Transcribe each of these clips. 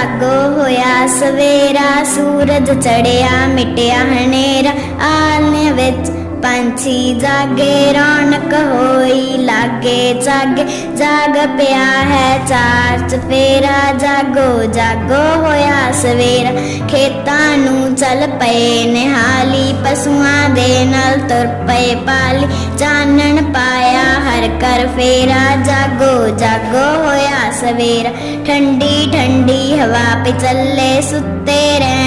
ਜਾਗੋ ਹੋਇਆ ਸਵੇਰਾ ਸੂਰਜ ਚੜਿਆ ਮਿਟਿਆ ਹਨੇਰਾ ਆਲਣੇ ਵਿੱਚ ਪੰਛੀ ਜਾਗੇ, ਰੌਣਕ ਹੋਈ, ਲਾਗੇ ਜਾਗੇ, ਜਾਗ ਪਿਆ ਹੈ ਚਾਰ ਚਫੇਰਾ ਜਾਗੋ ਜਾਗੋ ਹੋਇਆ ਸਵੇਰਾ। ਖੇਤਾਂ ਨੂੰ ਚੱਲ ਪਏ ਨਿਹਾਲੀ, ਪਸ਼ੂਆਂ ਦੇ ਨਾਲ ਤੁਰ ਪਏ ਪਾਲੀ। ਚਾਨਣ ਪਾਇਆ ਹਰ ਕਰ ਫੇਰਾ, ਜਾਗੋ ਜਾਗੋ ਹੋਇਆ ਸਵੇਰਾ। ਠੰਡੀ ਠੰਡੀ ਹਵਾ ਪੇ ਚੱਲੇ ਸੁੱਤੇ ਰਹਿ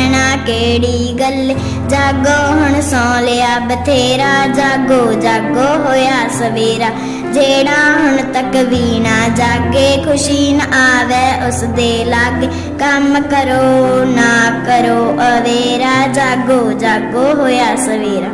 ਕਿਹੜੀ ਗੱਲ? ਜਾਗੋ ਹੁਣ ਸੌ ਲਿਆ ਬਥੇਰਾ, ਜਾਗੋ ਜਾਗੋ ਹੋਇਆ ਸਵੇਰਾ। ਜਿਹੜਾ ਹੁਣ ਤੱਕ ਵੀ ਨਾ ਜਾਗੇ, ਖੁਸ਼ੀ ਨਾ ਆਵੇ ਉਸ ਦੇ ਲਾਗੇ। ਕੰਮ ਕਰੋ, ਨਾ ਕਰੋ, ਅਵੇਰਾ, ਜਾਗੋ ਜਾਗੋ ਹੋਇਆ ਸਵੇਰਾ।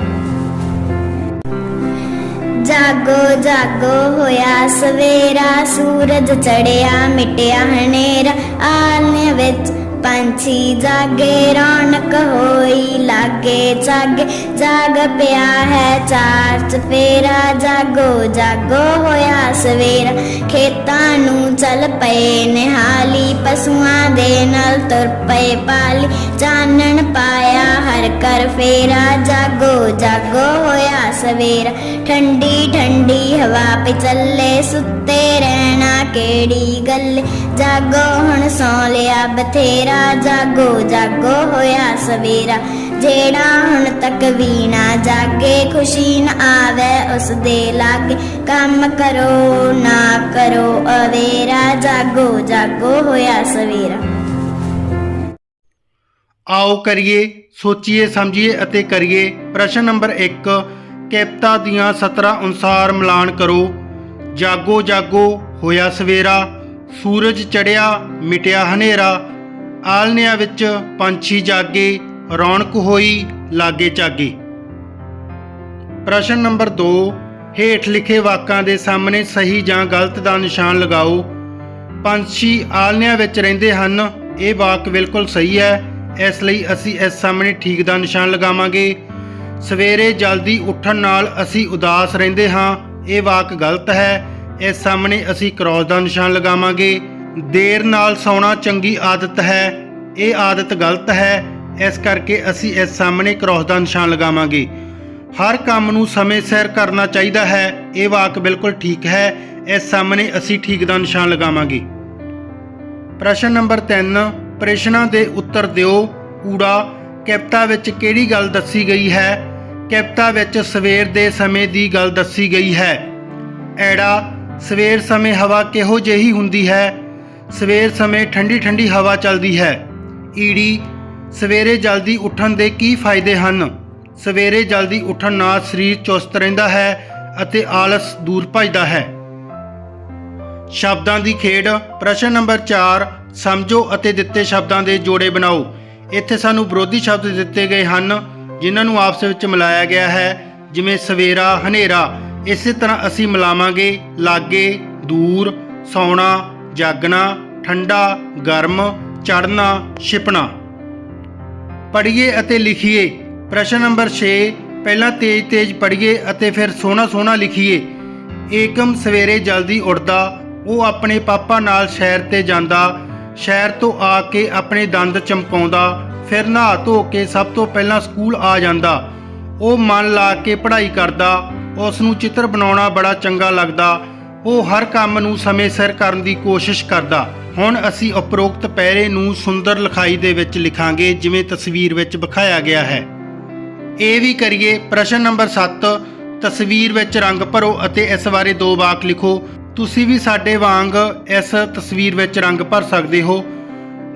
ਜਾਗੋ ਜਾਗੋ ਹੋਇਆ ਸਵੇਰਾ। ਸੂਰਜ ਚੜਿਆ, ਮਿਟਿਆ ਹਨੇਰਾ। ਆਲਣੇ ਵਿੱਚ ਪੰਛੀ ਜਾਗੇ, ਰੌਣਕ ਹੋਈ, ਲਾਗੇ ਜਾਗੇ, ਜਾਗ ਪਿਆ ਹੈ ਚਾਰ ਚਫੇਰਾ, ਜਾਗੋ ਜਾਗੋ ਹੋਇਆ ਸਵੇਰਾ। ਖੇਤਾਂ ਨੂੰ ਚੱਲ ਪਏ ਨਿਹਾਲੀ, ਪਸ਼ੂਆਂ ਦੇ ਨਾਲ ਤੁਰ ਪਏ ਪਾਲੀ। ਚਾਨਣ ਪਾਇਆ ਹਰ ਕਰ ਫੇਰਾ, ਜਾਗੋ ਜਾਗੋ ਹੋਇਆ ਸਵੇਰਾ। ਠੰਡੀ ਠੰਡੀ ਹਵਾ ਪੇ ਚੱਲੇ, ਸੁੱਤੇ ਰਹਿਣਾ ਕਿਹੜੀ ਗੱਲ? ਜਾਗੋ ਹੁਣ ਸੌ ਲਿਆ ਬਥੇਰਾ, ਜਾਗੋ ਜਾਗੋ ਹੋਇਆ ਸਵੇਰਾ। ਜਿਹੜਾ ਹੁਣ ਤੱਕ ਵੀ ਨਾ ਜਾਗੇ, ਖੁਸ਼ੀ ਨਾ ਆਵੇ ਉਸ ਦੇ ਲਾਗੇ। ਕੰਮ ਕਰੋ, ਨਾ ਕਰੋ, ਅਵੇਰਾ, ਜਾਗੋ ਜਾਗੋ ਹੋਇਆ ਸਵੇਰਾ। ਆਓ ਕਰੀਏ, ਸੋਚੀਏ, ਸਮਝੀਏ ਅਤੇ ਕਰੀਏ। ਪ੍ਰਸ਼ਨ ਨੰਬਰ 1 ਕੈਪਤਾ ਦੀਆਂ 17 ਅਨੁਸਾਰ ਮਿਲਾਨ ਕਰੋ। ਜਾਗੋ ਜਾਗੋ ਹੋਇਆ ਸਵੇਰਾ, ਸੂਰਜ ਚੜਿਆ, ਮਿਟਿਆ ਹਨੇਰਾ। ਆਲਨਿਆਂ ਵਿੱਚ ਪੰਛੀ ਜਾਗੇ, ਰੌਣਕ ਹੋਈ, ਲਾਗੇ ਚਾਗੇ। ਪ੍ਰਸ਼ਨ ਨੰਬਰ 2 ਹੇਠ ਲਿਖੇ ਵਾਕਾਂ ਦੇ ਸਾਹਮਣੇ ਸਹੀ ਜਾਂ ਗਲਤ ਦਾ ਨਿਸ਼ਾਨ ਲਗਾਓ। ਪੰਛੀ ਆਲਨਿਆਂ ਵਿੱਚ ਰਹਿੰਦੇ ਹਨ, ਇਹ ਵਾਕ ਬਿਲਕੁਲ ਸਹੀ ਹੈ, ਇਸ ਲਈ ਅਸੀਂ ਇਸ ਸਾਹਮਣੇ ਠੀਕ ਦਾ ਨਿਸ਼ਾਨ ਲਗਾਵਾਂਗੇ। ਸਵੇਰੇ ਜਲਦੀ ਉੱਠਣ ਨਾਲ ਅਸੀਂ ਉਦਾਸ ਰਹਿੰਦੇ ਹਾਂ। ਇਹ ਵਾਕ ਗਲਤ ਹੈ। ਇਸ ਸਾਹਮਣੇ ਅਸੀਂ ਕ੍ਰੋਸ ਦਾ ਨਿਸ਼ਾਨ ਲਗਾਵਾਂਗੇ। ਦੇਰ ਨਾਲ ਸੌਣਾ ਚੰਗੀ ਆਦਤ ਹੈ। ਇਹ ਆਦਤ ਗਲਤ ਹੈ। ਇਸ ਕਰਕੇ ਅਸੀਂ ਇਸ ਸਾਹਮਣੇ ਕ੍ਰੋਸ ਦਾ ਨਿਸ਼ਾਨ ਲਗਾਵਾਂਗੇ। ਹਰ ਕੰਮ ਨੂੰ ਸਮੇਂ ਸਿਰ ਕਰਨਾ ਚਾਹੀਦਾ ਹੈ। ਇਹ ਵਾਕ ਬਿਲਕੁਲ ਠੀਕ ਹੈ। ਇਸ ਸਾਹਮਣੇ ਅਸੀਂ ਠੀਕ ਦਾ ਨਿਸ਼ਾਨ ਲਗਾਵਾਂਗੇ। ਪ੍ਰਸ਼ਨ ਨੰਬਰ 3 ਪ੍ਰਸ਼ਨਾਂ ਦੇ ਉੱਤਰ ਦਿਓ। ਕੂੜਾ ਕੈਪਤਾ ਵਿੱਚ ਕਿਹੜੀ ਗੱਲ ਦੱਸੀ ਗਈ ਹੈ? ਕੈਪਤਾ ਵਿੱਚ ਸਵੇਰ ਦੇ ਸਮੇਂ ਦੀ ਗੱਲ ਦੱਸੀ ਗਈ ਹੈ। ਐੜਾ, ਸਵੇਰ ਸਮੇਂ ਹਵਾ ਕਿਹੋ ਜਿਹੀ ਹੁੰਦੀ ਹੈ? ਸਵੇਰ ਸਮੇਂ ਠੰਡੀ ਠੰਡੀ ਹਵਾ ਚੱਲਦੀ ਹੈ। ਈੜੀ, ਸਵੇਰੇ ਜਲਦੀ ਉੱਠਣ ਦੇ ਕੀ ਫਾਇਦੇ ਹਨ? ਸਵੇਰੇ ਜਲਦੀ ਉੱਠਣ ਨਾਲ ਸਰੀਰ ਚੁਸਤ ਰਹਿੰਦਾ ਹੈ ਅਤੇ ਆਲਸ ਦੂਰ ਭਜਦਾ ਹੈ। ਸ਼ਬਦਾਂ ਦੀ ਖੇਡ, ਪ੍ਰਸ਼ਨ ਨੰਬਰ 4 ਸਮਝੋ ਅਤੇ ਦਿੱਤੇ ਸ਼ਬਦਾਂ ਦੇ ਜੋੜੇ ਬਣਾਓ। ਇੱਥੇ ਸਾਨੂੰ ਵਿਰੋਧੀ ਸ਼ਬਦ ਦਿੱਤੇ ਗਏ ਹਨ, ਜਿਨ੍ਹਾਂ ਨੂੰ ਆਪਸ ਵਿੱਚ ਮਿਲਾਇਆ ਗਿਆ ਹੈ, ਜਿਵੇਂ ਸਵੇਰਾ, ਹਨੇਰਾ। ਇਸੇ ਤਰ੍ਹਾਂ ਅਸੀਂ ਮਿਲਾਵਾਂਗੇ ਲਾਗੇ, ਦੂਰ, ਸੌਣਾ, ਜਾਗਣਾ, ਠੰਡਾ, ਗਰਮ ਚੜਨਾ ਛਿਪਣਾ। ਪੜ੍ਹੀਏ ਅਤੇ ਲਿਖੀਏ। ਪ੍ਰਸ਼ਨ ਨੰਬਰ 6 ਪਹਿਲਾਂ ਤੇਜ਼-ਤੇਜ਼ ਪੜ੍ਹੀਏ ਅਤੇ ਫਿਰ ਸੋਹਣਾ-ਸੋਹਣਾ ਲਿਖੀਏ। ਏਕਮ ਸਵੇਰੇ ਜਲਦੀ ਉੱਠਦਾ, ਉਹ ਆਪਣੇ ਪਾਪਾ ਨਾਲ ਸ਼ਹਿਰ ਤੇ ਜਾਂਦਾ ਸ਼ਹਿਰ ਤੋਂ ਆ ਕੇ ਆਪਣੇ ਦੰਦ ਚਮਕਾਉਂਦਾ, ਫਿਰ ਨਹਾ ਧੋ ਕੇ ਸਭ ਤੋਂ ਪਹਿਲਾਂ ਸਕੂਲ ਆ ਜਾਂਦਾ। ਉਹ ਮਨ ਲਾ ਕੇ ਪੜ੍ਹਾਈ ਕਰਦਾ ਉਸ ਨੂੰ ਚਿੱਤਰ ਬਣਾਉਣਾ ਬੜਾ ਚੰਗਾ ਲੱਗਦਾ। ਉਹ ਹਰ ਕੰਮ ਨੂੰ ਸਮੇਂ ਸਿਰ ਕਰਨ ਦੀ ਕੋਸ਼ਿਸ਼ ਕਰਦਾ। ਹੁਣ ਅਸੀਂ ਉਪਰੋਕਤ ਪਹਿਰੇ ਨੂੰ ਸੁੰਦਰ ਲਿਖਾਈ ਦੇ ਵਿੱਚ ਲਿਖਾਂਗੇ, ਜਿਵੇਂ ਤਸਵੀਰ ਵਿੱਚ ਵਿਖਾਇਆ ਗਿਆ ਹੈ। ਇਹ ਵੀ ਕਰੀਏ, ਪ੍ਰਸ਼ਨ ਨੰਬਰ 7 ਤਸਵੀਰ ਵਿੱਚ ਰੰਗ ਭਰੋ ਅਤੇ ਇਸ ਬਾਰੇ ਦੋ ਵਾਕ ਲਿਖੋ। ਤੁਸੀਂ ਵੀ ਸਾਡੇ ਵਾਂਗ ਇਸ ਤਸਵੀਰ ਵਿੱਚ ਰੰਗ ਭਰ ਸਕਦੇ ਹੋ।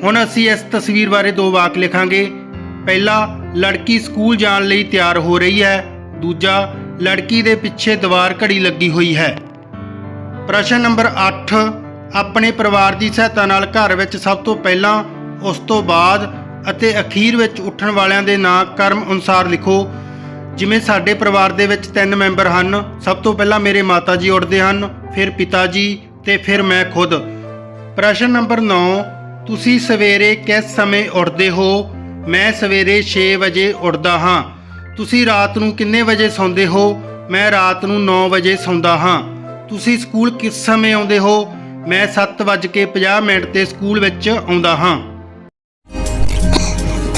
ਹੁਣ ਅਸੀਂ ਇਸ ਤਸਵੀਰ ਬਾਰੇ ਦੋ ਵਾਕ ਲਿਖਾਂਗੇ। ਪਹਿਲਾ, ਲੜਕੀ ਸਕੂਲ ਜਾਣ ਲਈ ਤਿਆਰ ਹੋ ਰਹੀ ਹੈ। ਦੂਜਾ, ਲੜਕੀ ਦੇ ਪਿੱਛੇ ਦੀਵਾਰ ਘੜੀ ਲੱਗੀ ਹੋਈ ਹੈ। ਪ੍ਰਸ਼ਨ ਨੰਬਰ 8 ਆਪਣੇ ਪਰਿਵਾਰ ਦੀ ਸਹਾਇਤਾ ਨਾਲ ਘਰ ਵਿੱਚ ਸਭ ਤੋਂ ਪਹਿਲਾਂ, ਉਸ ਤੋਂ ਬਾਅਦ ਅਤੇ ਅਖੀਰ ਵਿੱਚ ਉੱਠਣ ਵਾਲਿਆਂ ਦੇ ਨਾਂ, ਕਰਮ ਅਨੁਸਾਰ ਲਿਖੋ। ਜਿਵੇਂ ਸਾਡੇ ਪਰਿਵਾਰ ਦੇ ਵਿੱਚ ਤਿੰਨ ਮੈਂਬਰ ਹਨ, ਸਭ ਤੋਂ ਪਹਿਲਾਂ ਮੇਰੇ ਮਾਤਾ ਜੀ ਉੱਠਦੇ ਹਨ, ਫਿਰ ਪਿਤਾ ਜੀ ਤੇ ਫਿਰ ਮੈਂ ਖੁਦ। ਪ੍ਰਸ਼ਨ ਨੰਬਰ 9 ਤੁਸੀਂ ਸਵੇਰੇ ਕਿਸ ਸਮੇਂ ਉੱਠਦੇ ਹੋ? ਮੈਂ ਸਵੇਰੇ 6 ਵਜੇ ਉੱਠਦਾ ਹਾਂ। ਤੁਸੀਂ ਰਾਤ ਨੂੰ ਕਿੰਨੇ ਵਜੇ ਸੌਂਦੇ ਹੋ? ਮੈਂ ਰਾਤ ਨੂੰ 9 ਵਜੇ ਸੌਂਦਾ ਹਾਂ। ਤੁਸੀਂ ਸਕੂਲ ਕਿਸ ਸਮੇਂ ਆਉਂਦੇ ਹੋ? ਮੈਂ 7:50 ਮਿੰਟ ਤੇ ਸਕੂਲ ਵਿੱਚ ਆਉਂਦਾ ਹਾਂ।